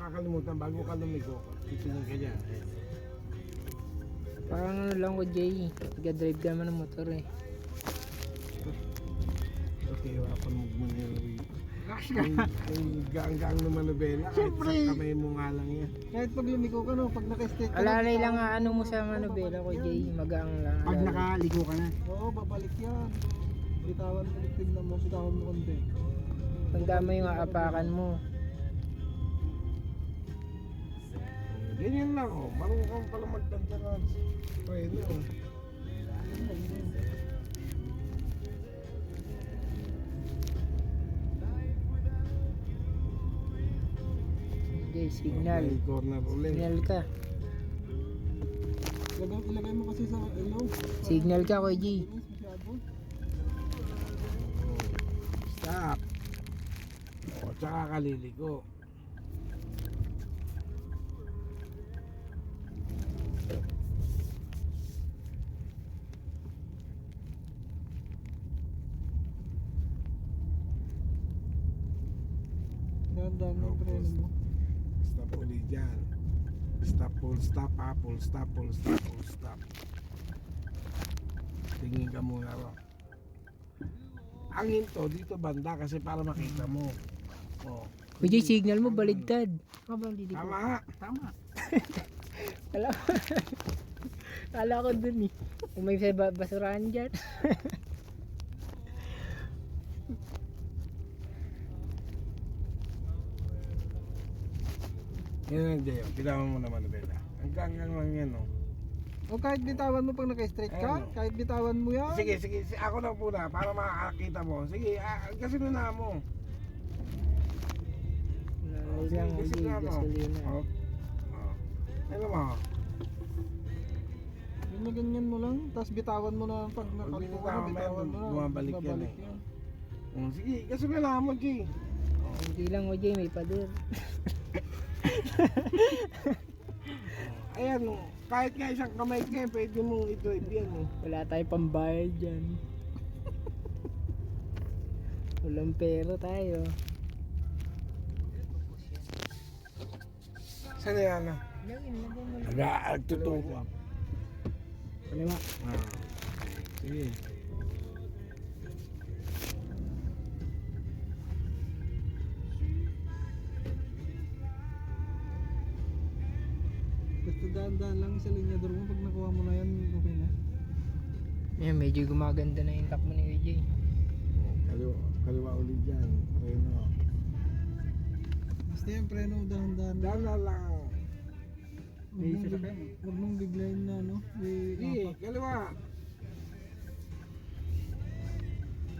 makakalimutan bago ka lumigo. Titingin ka dyan. Parang ano lang ko, Jay. Nag-drive ka naman ng motor eh. Okay, wapan mo muna yung yung, yung gaang-gaang na manubela. Kahit Siyempre. sa kamay mo nga lang yan. Kahit pag lumiko ka no, pag naka-straight ka Alalay lang nga ano mo sa manubela ko, Jay. Magaang lang. Pag nakaligo ka na. Oo, babalik yan. Bitawan mo, tignan mo, bitawan mo konti. Tandaan mo yung aapakan mo. Ganyan lang oh. Marunong kang pala magtantaran. Pwede oh. Jay, signal. May corner ulit. Signal ka. Ilagay, ilagay mo kasi sa hello. Signal ka, Kuya masyado. Stop. O, tsaka kaliligo. Mo, preno mo. Stop ulit dyan. Stop, full stop ha. Full stop, full stop, full stop. Tingin ka muna ro. Ang hinto dito banda kasi para makita mo. Oh. Kuya signal mo, baligtad. Tama. Tama. Kala ko. Kala ko dun eh. Kung may ba- basurahan dyan. Yan ang Jayo. Bitawan mo naman Bella. Hanggang hanggang lang yan oh. O kahit bitawan mo pag naka-straight ka, Ayun. kahit bitawan mo yan. Sige, sige, sige. Ako na muna para makakita mo. Sige, ah, kasi na mo. Lalay lang, Kuya Jay. Gasolina. Oh. Oh. Ano mo? Ganyan mo lang, tapos bitawan mo na pag nakaliko ka na, bitawan mo yan, bitawan mo na. bumabalik yan eh. Oh, sige, kasi na mo, Jay. Hindi lang, Jay. May pader. Ayan, kahit nga isang kamay ka, pwede mong i-drive yan. Oh. Wala tayong pambayad dyan. Walang pera tayo. Saan na yan? Nag-aag tuturo. Kaliwa. Ah. Sige. Basta dahan-dahan lang sa linyador mo, pag nakuha mo na yan, okay na. Yan, medyo gumaganda na yung takbo ni AJ. Oh, Kaliwa, kaliwa ulit dyan. Preno. Basta yan, preno, dahan-dahan lang. Dala lang. May big, huwag mong biglayin na, no? May, kaliwa.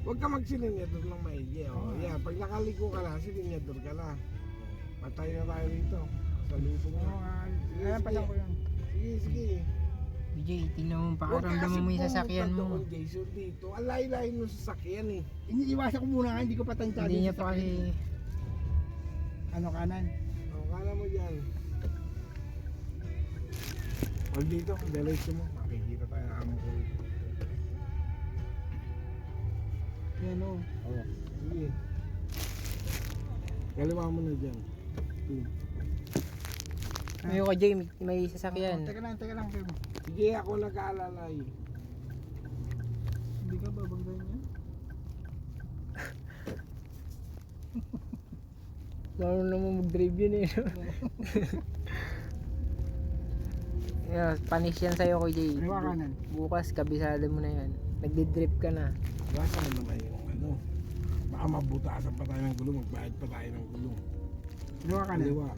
Huwag ka magsilinyador lang maigi. Oh. Yeah, pag nakaliko ka na, silinyador ka na. Patay na tayo dito. Sige, Kaya pa sige. ko yan. Sige, sige. AJ, tingnan mo, Huwag kasi mo yung sasakyan mo. doon, Jason, dito. Ang layo-layo sasakyan eh. Iniiwasan ko muna nga, hindi ko pa tansya. Hindi niya pa kasi... Ano kanan? Oh, kala mo dyan. Huwag dito, diretso mo. Makikita tayo ng amo ko. yan, oh. Oo. Sige. Kaliwa mo na dyan. Two. Ngayon ka, Jay, may, may sasakyan. Teka lang, teka lang. Pero. Sige, ako nag-aalalay. Hindi ka babanggayin yan. Lalo naman mag-drive yun eh. yeah, panis yan sa'yo ko, Jay. Kaliwa kanan. Bukas, kabisado mo na yan. Nagdi-drip ka na. Basta na naman yung ano. Baka mabutasan pa tayo ng gulong. Magbayad pa tayo ng gulong. Kaliwa kanan. Kaliwa.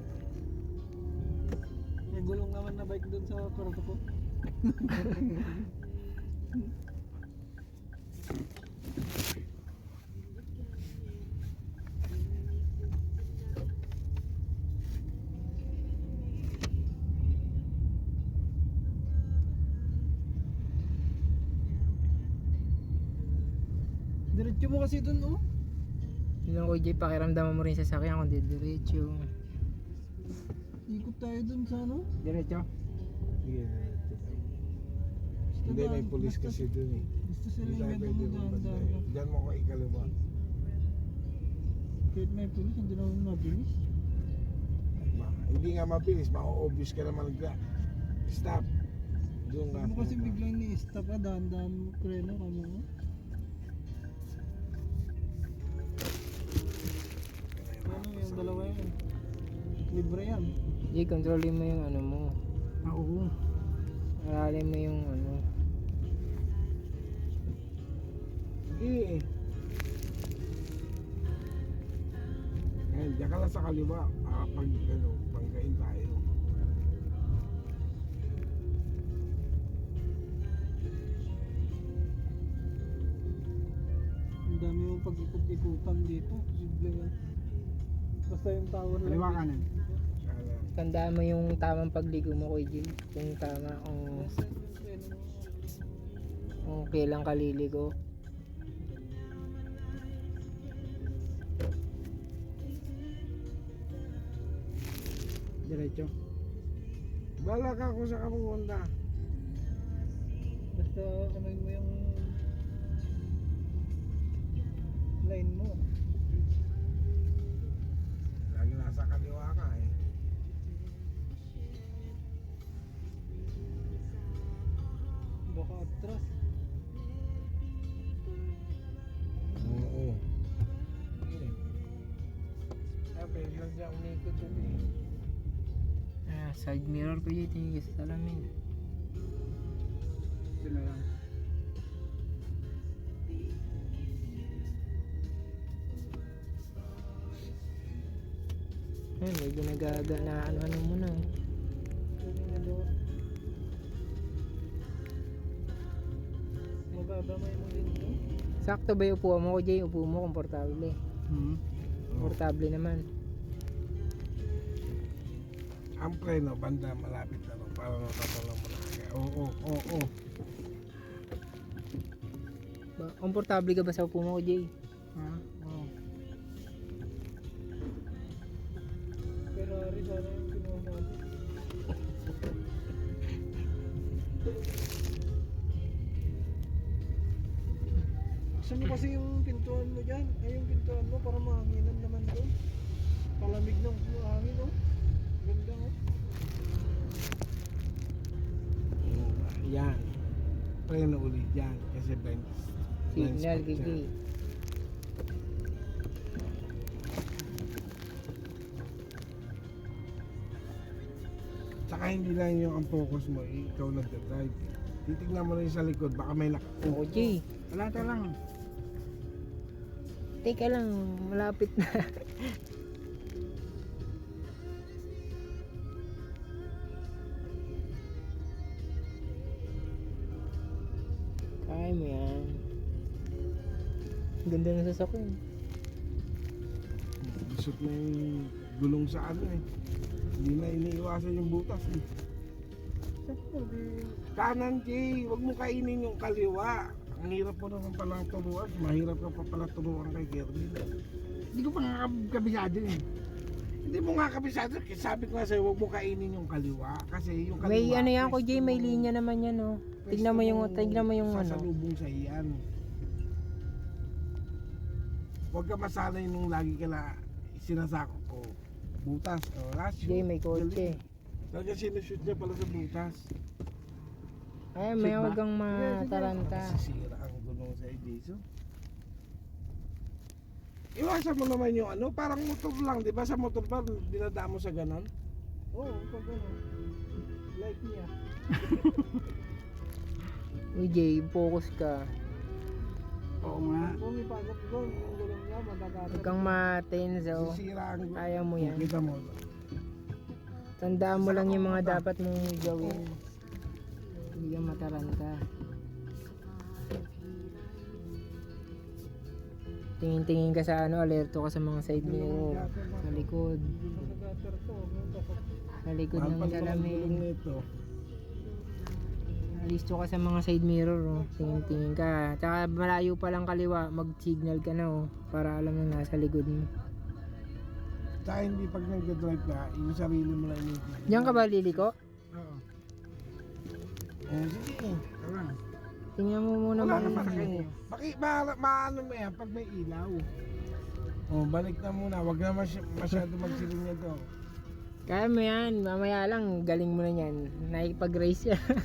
May gulong naman na bike doon sa kwarto ko. Diretso mo kasi doon, oh. Yun Jay, pakiramdaman mo rin sa sasakyan kung didiretso. Ikot tayo doon sa ano? Diretso. Sige, diretso tayo. Hindi, may pulis kasi dun eh. Gusto sila Hindi tayo yung pwede eh. lang. Diyan mo ko ikaliwa. Kahit may pulis, hindi naman mabilis. Ba- hindi nga mabilis, ma-obvious ka naman nag Stop. Doon ka. Ano kasi biglang ni-stop ka, dahan-dahan mo preno ka mo. Ano yung dalawa yan? Libre yan. Jay, kontrolin mo yung ano mo. Ah, oo. Aralin mo yung ano. Sige. Ngayon, diyan ka lang sa kaliwa. Ah, pag ano, banggain tayo. Ang dami mong pag-ikot-ikutan dito. Posible yan. Basta yung tower lang. Kaliwa kanan. Kala. Tandaan mo yung tamang pagligo mo kay Jay. Kung tama, kung, Basta yung preno mo. kung kailan ka liligo. Diretso. Bala ka kung saan ka pupunta. Basta ano mo yung side mirror ko ka sa salamin. Sila lang. Ayun, medyo nagaga na ano-ano mo na. oh. Yung ano. Magdadamay mo din ito. Sakto ba yung upuan mo ko Jay? Upo mo, komportable. Hmm. Komportable naman. Ang preno, banda malapit na rin para nakatulong mo na. Kaya, Oo, oo, oo, oo. Ba, komportable ka ba sa upo mo Jay? Ha? Oo. Ferrari sana yung kinuha natin. Gusto mo kasi yung pintuan mo dyan. Ay yung pintuan mo para mahanginan naman doon. Palamig ng hangin oh. Ganda oh. Yan. Preno ulit yan. Kasi blind. Signal. Jay. Tsaka hindi lang yung ang focus mo, eh, ikaw nagdadrive. Titignan mo rin sa likod, baka may nak... Oo Jay. Wala ta lang. Teka lang, malapit na. Kaya mo yan. Ganda ng sasakyan. Isot na yung gulong sa ano eh. Hindi na iniiwasan yung butas eh. Kanan, Jay. Huwag mo kainin yung kaliwa. Ang hirap mo naman palang turuan. Mahirap ka pa pala turuan kay Kirby. Hindi ko pa nga kabisado eh. Hindi mo nga kabisado. Sabi ko nga sa'yo, huwag mo kainin yung kaliwa. Kasi yung kaliwa... May ano yan ko Jay, may linya naman yan oh. Tignan mo yung, tignan mo yung ano. Sasalubong sa iyan. Huwag ka masanay nung lagi ka na sinasako ko. Butas. O, rasyo. Jay, may kotse. Talaga sinushoot niya pala sa butas. Ay, may huwag kang mataranta. Sisira ang gulong sa Jason. Iwasan mo naman yung ano, parang motor lang, di ba? Sa motor ba, dinadaan mo sa ganon? Oo, oh, pag ano. Like niya. Uy Jay, focus ka. Oo nga. Kung may pasok doon, yung gulong niya, madagagat. Huwag kang matense oh. Sisira ang gulong. Kaya mo yan. Kita mo. Tandaan mo lang yung mga dapat mong gawin. Hindi ka mataranta. Tingin-tingin ka sa ano, alerto ka sa mga side mirror. Sa likod. Sa likod ng salamin. Listo ka sa mga side mirror, oh. Tingin-tingin ka. Tsaka malayo pa lang kaliwa, mag-signal ka na, oh. Para alam mo nasa likod mo. Tsaka hindi pag nag-drive ka, yung sarili mo lang yung Diyan ka ba liliko? Oo. Eh, sige. Tara. Tingnan mo muna Wala naman kayo. Baki, ma, maano mo yan pag may ilaw. Oh, balik na muna. Huwag na masy- masyado magsiling nito. Kaya mo yan, mamaya lang, galing mo na yan. Nakipag-race yan.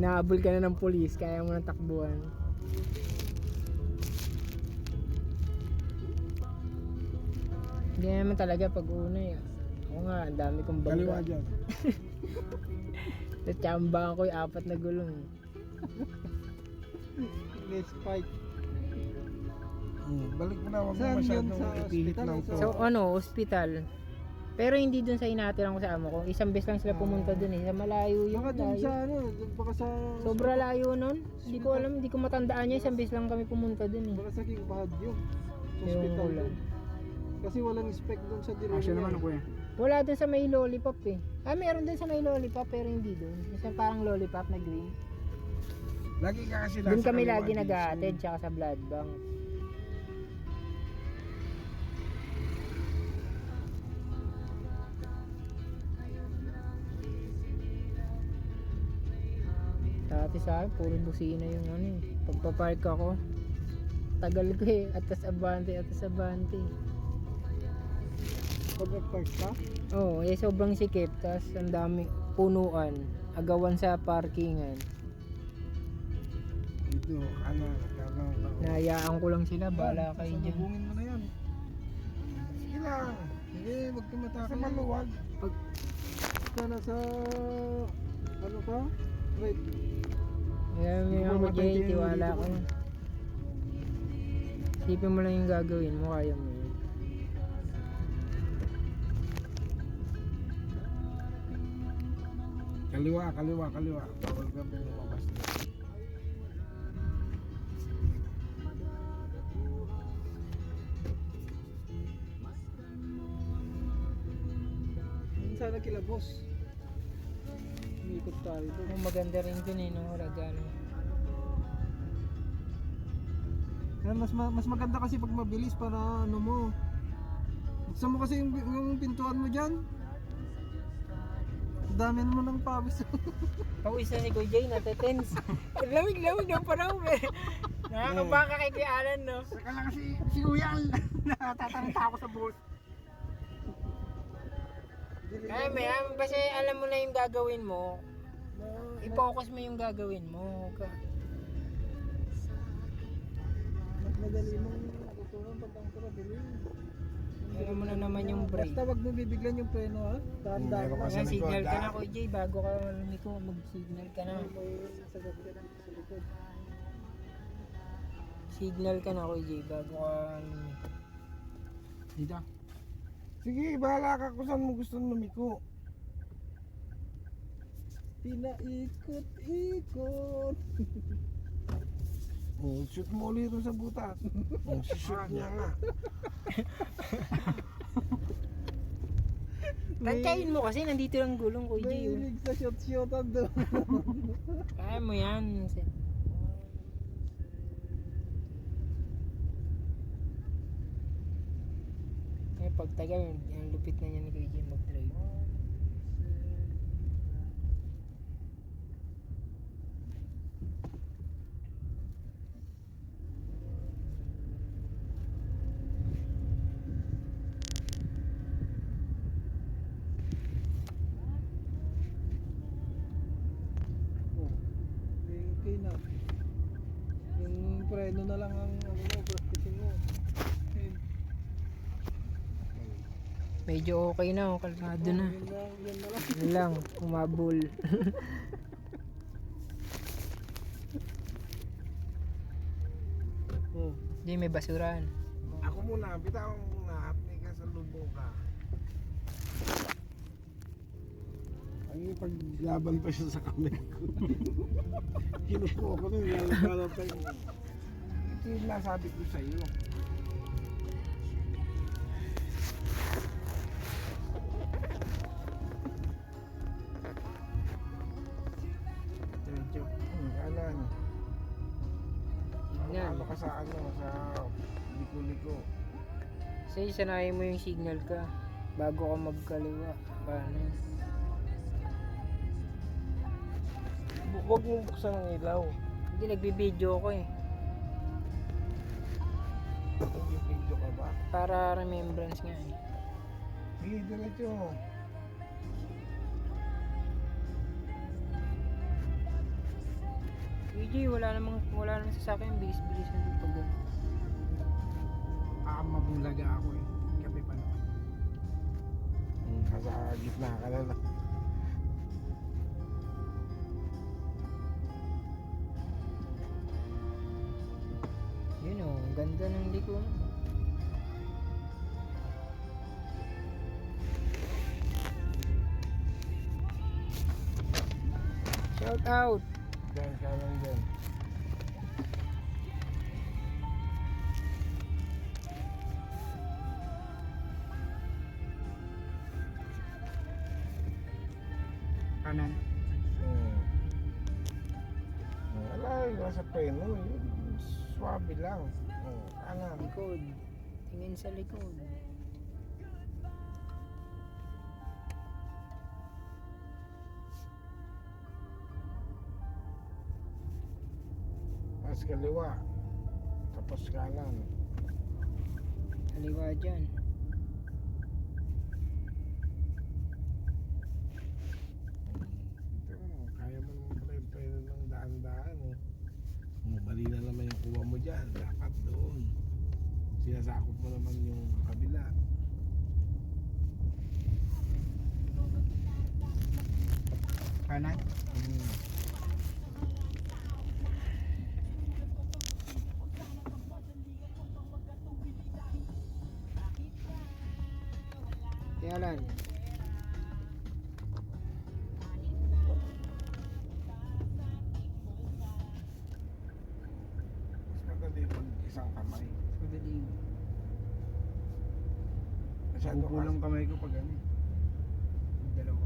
Nahabol ka na ng polis, kaya mo na takbuhan. Hindi naman talaga pag una eh. Ako nga, ang dami kong Kaliwa bangga. dyan. Natsambahan ko yung apat na gulong. Let's fight. Hmm, balik mo na, huwag mo Saan yun? masyadong Sa ipilit ospital lang to. So ano, hospital. Pero hindi dun sa inatirang ko sa amo ko. Isang beses lang sila pumunta dun eh. Sa malayo yun. Baka dun layo. sa ano, dun baka sa... Sobra layo nun. Hindi ko alam, hindi ko matandaan niya. Isang beses lang kami pumunta dun eh. Baka sa King Baguio. Sa ko hospital lang. dun. Kasi walang spec dun sa Asya Dirunia. naman ako eh. Wala dun sa may lollipop eh. Ah, meron dun sa may lollipop pero hindi dun. Isa parang lollipop na green. Lagi ka kasi Dun nasa kami kaliwa lagi din. nag-a-attend tsaka sa blood bank. Dati sa akin, puro busina yung ano eh. Pagpapark ako, tagal ko eh. Atas abante, atas abante. Pag nag-park ka, Oo, oh, eh sobrang sikip. Tapos ang dami, punuan. Agawan sa parkingan. Dito, ano. Nahayaan ko lang sila, bala kayo dyan. Salubungin mo na yan. Sige lang, Sige, wag ka sa maluwag. Ka na sa... Ano ka? Right. Ayan mo yung Jay, tiwala ko. Isipin mo lang yung gagawin mo, kaya mo yun. Kaliwa, kaliwa, kaliwa. Bawal ka bumabas na. Minsan na kila boss. Umikot tayo doon. Oh, maganda rin dun eh, no? Ragano. Kaya mas ma- mas maganda kasi pag mabilis para ano mo. Buksan mo kasi yung, yung pintuan mo dyan. Dami mo ng pawis. Pawis na ni Kuya Jay, natetens. Lamig-lamig ng panahon eh. Nakakabaka kay Kuya Alan, no? Saka lang kasi si Kuya Al, natataranta ako sa bus. Kaya may, kasi alam mo na yung gagawin mo. I-focus mo yung gagawin mo. Huwag ka- Mas madali mong natutunan pag ang trabiling. Alam mo na naman yung brake. Basta wag mo bibiglan yung preno ha. Ka lang. Ayan, signal ka na. Kuya Jay, bago ka lumiko, mag-signal ka na. Sagot ka lang sa likod. Signal ka na Kuya Jay, bago ka lumiko. Dito. Sige, bahala ka kung saan mo gusto lumiko. Pinaikot-ikot. Oh, shoot mo ulit ito sa butas. Oh, shoot niya nga. Tantyayin mo kasi, nandito lang gulong Kuya Jay. oh. Mahilig sa shot-shotan doon. Kaya mo yan. Eh, pag tagal, ang lupit na niya ni Kuya Jay mag-drive. Oh, okay na. Preno na lang ang ano mo, practicing mo. Medyo okay na, oh, kalmado na. Yun lang, yun na lang. Yun lang, umabol. Oh. Hindi, may basurahan. Ako muna, bitawan mo muna at may kasalubong ka. Ay, paglaban pa siya sa kamay ko. Kinupo ako nun, lalabala pa yun. Ito yung nasabi ko sa iyo. Hmm, alan. Signal. Ano ka sa ano, sa liko-liko. Kasi sanayin mo yung signal ka bago ka magkaliwa. Paano Huwag mong buksan ang ilaw. Hindi, nagbibideo ko eh. Para remembrance nga eh. Sige, diretso. KJ, wala namang, wala namang sasakyan. Bilis-bilis na pag Ah, mabulaga ako eh. Gabi pa naman. Hmm, nasa gitna ka na lang. Yun oh, ang ganda ng liko. Out! Diyan ka lang dyan. Kanan. Hmm. Wala, nasa preno. Swabe lang. Hmm, kanan. Likod. Tingin sa likod. Mas kaliwa. Tapos kanan. Kaliwa dyan. Ito mo, kaya mo naman pala yung preno ng daan-daan eh. Hmm, mali na naman yung kuha mo dyan. Dapat doon. Sinasakop mo naman yung kabila. Kanan. Yalan. Mas madali pag isang kamay. Madali. Masyado Buko lang kamay ko pag ano eh. Yung Dalawa.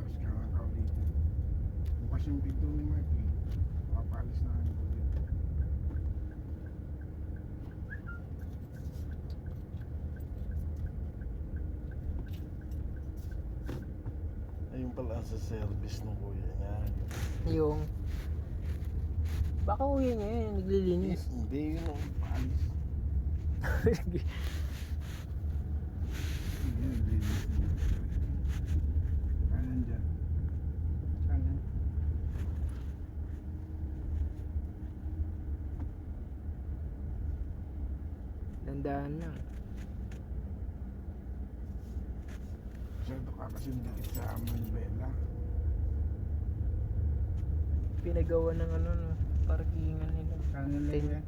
Tapos kakakaw dito. Bukas yung pinto ni Mark eh. Papalis na kami ko dito. Ayun pala sa service ng kuya niya. Yung. Baka uwi niya yun, naglilinis. Hindi, yun ang paalis. Hindi, naglilinis na. Kanan dyan. Kanan. Dandaan lang. Masyado ka kasi dikit sa Manibela. Pinagawa ng ano no, parkingan nila. Kanan lang yan.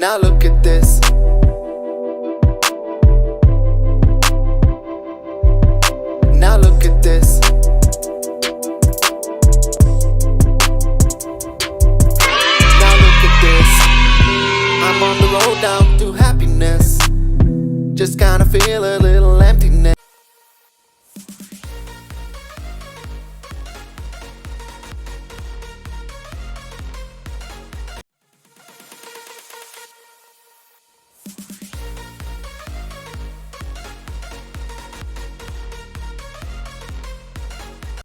Now look at this.